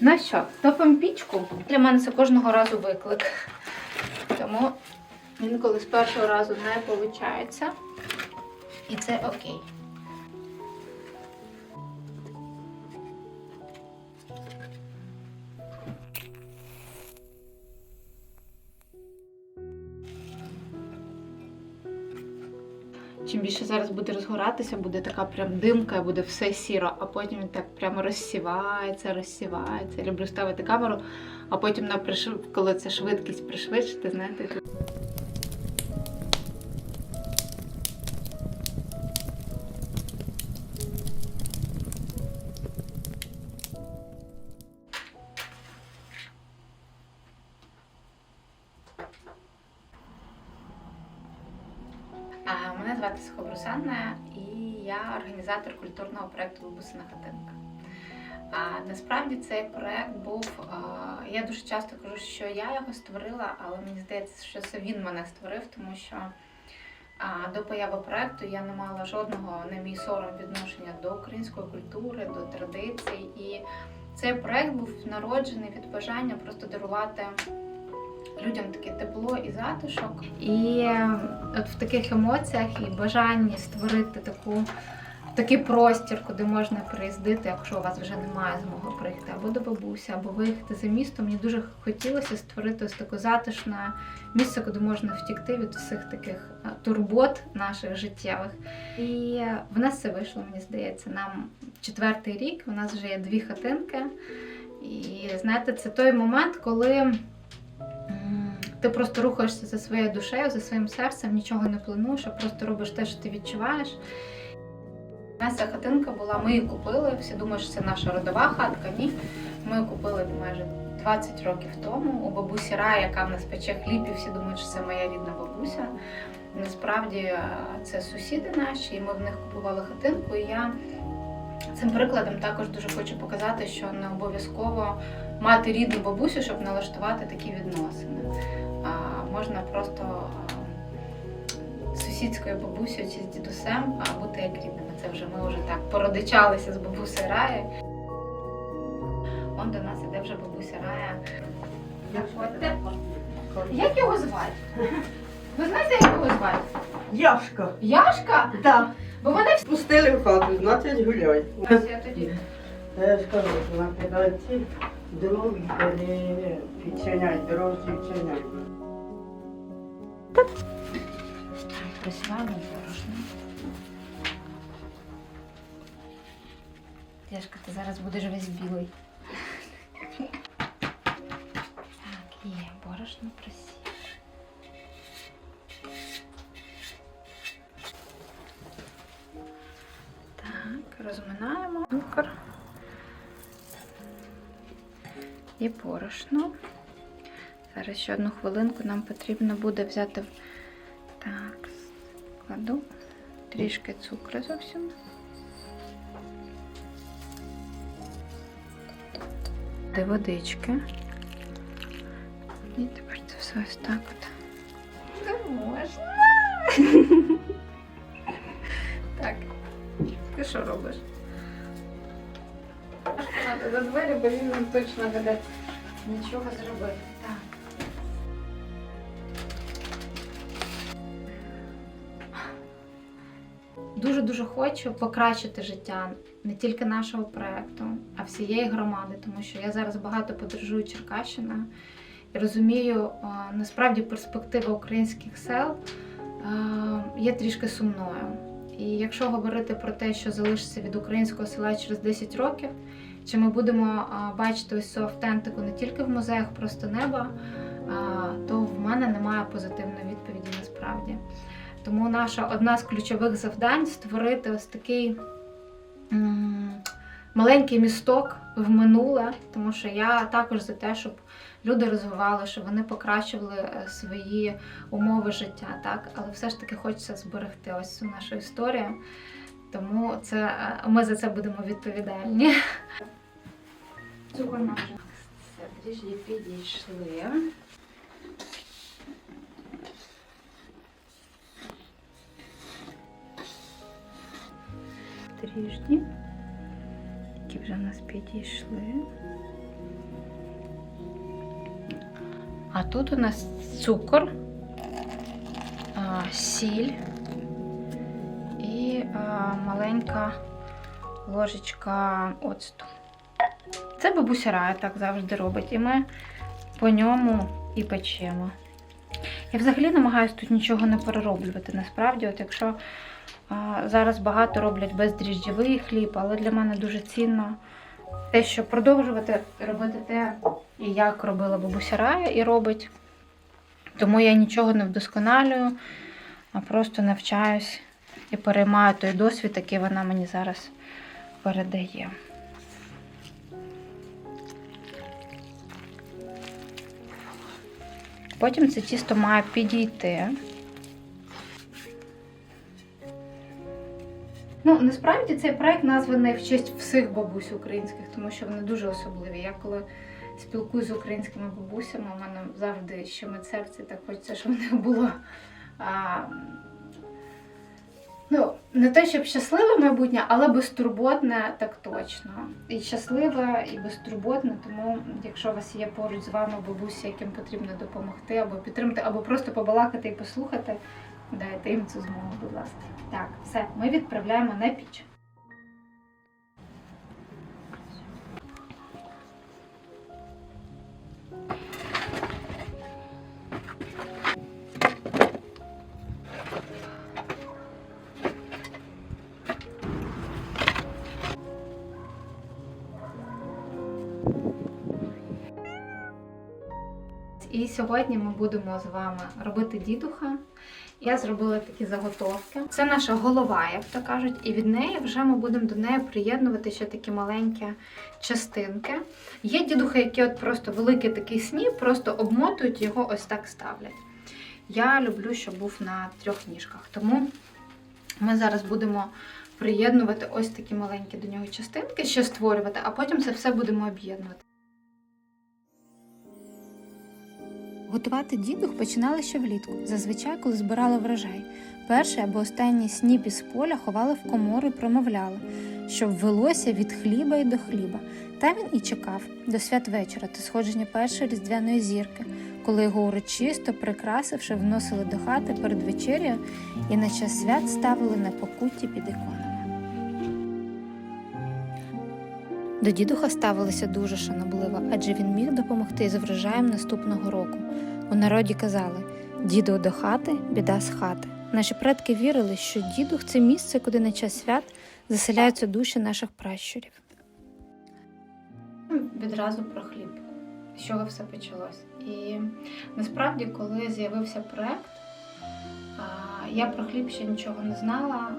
Ну що, топимо пічку. Для мене це кожного разу виклик. Тому інколи з першого разу не виходить. І це окей. Зараз буде розгоратися, буде така прям димка, буде все сіро, а потім він так прямо розсівається, розсівається. Я люблю ставити камеру, а потім на приш, коли це швидкість пришвидшити, знаєте. Мене звати Схобрусанна і я організатор культурного проєкту Бабусина хатинка. Насправді цей проєкт був. Я дуже часто кажу, що я його створила, але мені здається, що це він мене створив, тому що до появи проєкту я не мала жодного, на мій сором, відношення до української культури, до традицій. І цей проєкт був народжений від бажання просто дарувати людям таке тепло і затишок. І е, от в таких емоціях і бажанні створити таку. Такий простір, куди можна приїздити, якщо у вас вже немає змоги прийти або до бабусі, або виїхати за місто. Мені дуже хотілося створити ось таке затишне місце, куди можна втікти від усіх таких е, турбот наших життєвих. І е, в нас це вийшло, мені здається. Нам четвертий рік, у нас вже є дві хатинки. І знаєте, це той момент, коли ти просто рухаєшся за своєю душею, за своїм серцем, нічого не плануєш, а просто робиш те, що ти відчуваєш. У ця хатинка була, ми її купили. Всі думають, що це наша родова хатка. Ні. Ми її купили майже 20 років тому. У бабусі Рая, яка в нас пече хліб, і всі думають, що це моя рідна бабуся. Насправді е, це сусіди наші, і ми в них купували хатинку. І я цим прикладом також дуже хочу показати, що не обов'язково мати рідну бабусю, щоб налаштувати такі відносини. А, можна просто а, з сусідською бабусею чи з дідусем а, бути як рідними. Це вже ми вже так породичалися з бабусею Рая. Он до нас іде вже бабуся Рая. Заходьте. Як його звати? Ви знаєте, як його звати? Яшка. Яшка? Так. Бо мене всі. Пустили в хату, значить гуляй. Я тоді. Я ж кажу, що на педальці дров не відчиняй, дров відчиняй. Присіваємо борошно. Яшка, ти зараз будеш весь білий. Так, є, борошно присів. Так, розминаємо І борошно. Зараз ще одну хвилинку нам потрібно буде взяти. Так, кладу трішки цукру зовсім. Де водички. І тепер це все ось так от. Не можна. так, ти що робиш? За двері, бо він нам точно буде нічого зробити. Так. Дуже дуже хочу покращити життя не тільки нашого проекту, а всієї громади, тому що я зараз багато подорожую Черкащиною і розумію, насправді перспектива українських сел є трішки сумною. І якщо говорити про те, що залишиться від українського села через 10 років, чи ми будемо бачити ось цю автентику не тільки в музеях просто неба, то в мене немає позитивної відповіді насправді. Тому наша одна з ключових завдань створити ось такий маленький місток в минуле, тому що я також за те, щоб люди розвивали, щоб вони покращували е, свої умови життя, так? Але все ж таки хочеться зберегти ось цю нашу історію. Тому це, е, ми за це будемо відповідальні. Все, дріжджі підійшли. Дріжджі, які вже в нас підійшли. А тут у нас цукор, сіль і маленька ложечка оцту. Це бабуся Рая так завжди робить, і ми по ньому і печемо. Я взагалі намагаюся тут нічого не перероблювати. Насправді, от якщо а, зараз багато роблять бездріжджєвий хліб, але для мене дуже цінно те, що продовжувати робити те, як робила бабуся Рая і робить. Тому я нічого не вдосконалюю, а просто навчаюсь і переймаю той досвід, який вона мені зараз передає. Потім це тісто має підійти. Ну, насправді цей проект названий в честь всіх бабусь українських, тому що вони дуже особливі. Я коли спілкуюся з українськими бабусями, у мене завжди ще серце, так хочеться, щоб в них було. А, ну, не те, щоб щасливе майбутнє, але безтурботне так точно. І щасливе, і безтурботне, тому якщо у вас є поруч з вами бабусі, яким потрібно допомогти, або підтримати, або просто побалакати і послухати, дайте їм цю змогу, будь ласка. Так, все, ми відправляємо на піч. І сьогодні ми будемо з вами робити дідуха. Я зробила такі заготовки. Це наша голова, як то кажуть, і від неї вже ми будемо до неї приєднувати ще такі маленькі частинки. Є дідухи, які от просто великий такий сніп, просто обмотують його, ось так ставлять. Я люблю, щоб був на трьох ніжках. Тому ми зараз будемо приєднувати ось такі маленькі до нього частинки, ще створювати, а потім це все будемо об'єднувати. Готувати дідух починали ще влітку, зазвичай, коли збирали врожай. Перший або останній сніп із поля ховали в комору і промовляли, щоб велося від хліба й до хліба. Та він і чекав до святвечора та сходження першої різдвяної зірки, коли його урочисто, прикрасивши, вносили до хати перед вечерею і на час свят ставили на покутті під іконами. До дідуха ставилися дуже шанобливо, адже він міг допомогти з врожаєм наступного року. У народі казали діду до хати, біда з хати. Наші предки вірили, що дідух це місце, куди на час свят заселяються душі наших пращурів. відразу про хліб, з чого все почалось. І насправді, коли з'явився проект, я про хліб ще нічого не знала.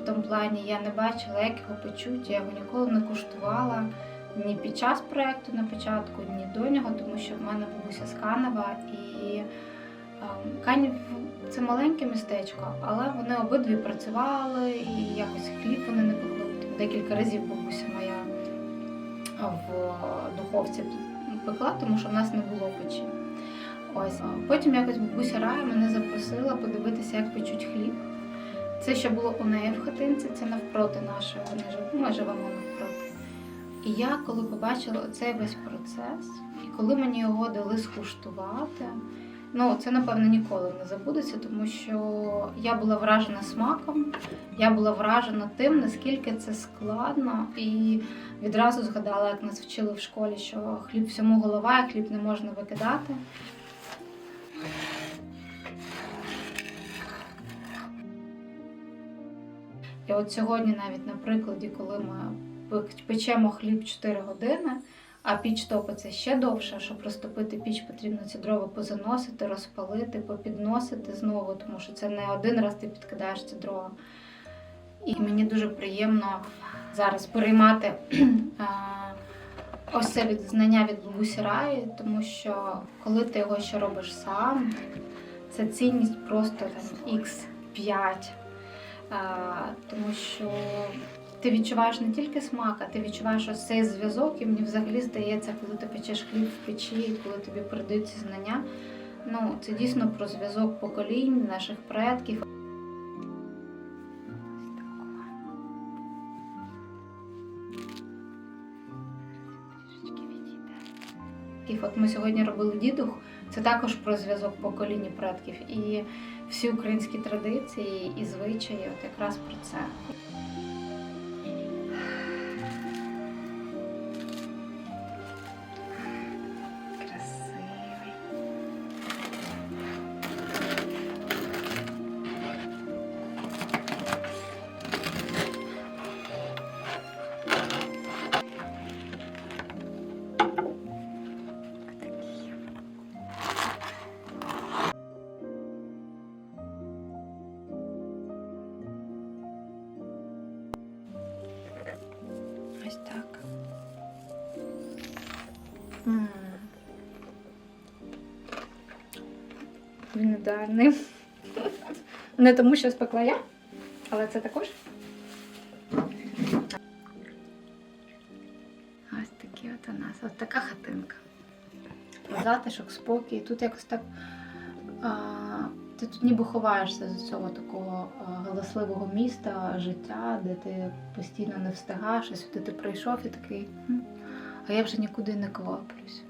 В тому плані я не бачила, як його печуть, я його ніколи не куштувала ні під час проекту на початку, ні до нього, тому що в мене бабуся з Канева і Канів це маленьке містечко, але вони обидві працювали і якось хліб вони не пекли. Декілька разів бабуся моя в духовці пекла, тому що в нас не було печі. Ось потім якось бабуся Рая мене запросила подивитися, як печуть хліб. Це ще було у неї в хатинці, це навпроти нашої. Вони жив- Ми живемо навпроти. І я коли побачила цей весь процес, і коли мені його дали скуштувати, ну це напевно ніколи не забудеться, тому що я була вражена смаком, я була вражена тим, наскільки це складно, і відразу згадала, як нас вчили в школі, що хліб всьому голова, хліб не можна викидати. І от сьогодні, навіть на прикладі, коли ми печемо хліб 4 години, а піч топиться ще довше, щоб розтопити піч, потрібно ці дрова позаносити, розпалити, попідносити знову, тому що це не один раз ти підкидаєш ці дрова. І мені дуже приємно зараз переймати ось це від знання від бабусі Раї, тому що коли ти його ще робиш сам, це цінність просто там X5. Тому що ти відчуваєш не тільки смак, а ти відчуваєш ось цей зв'язок, і мені взагалі здається, коли ти печеш хліб в печі, і коли тобі передають ці знання. Ну, це дійсно про зв'язок поколінь, наших предків. От ми сьогодні робили дідух. Це також про зв'язок поколінь і предків. І всі українські традиції і звичаї, от якраз про це. Він ідеальний. Не тому, що спекла я, але це також. Ось такі от у нас. Ось така хатинка. Затишок, спокій. Тут якось так. А, ти тут ніби ховаєшся з цього такого галасливого міста, життя, де ти постійно не встигаєш, а сюди ти прийшов і такий. А я вже нікуди не кваплюсь.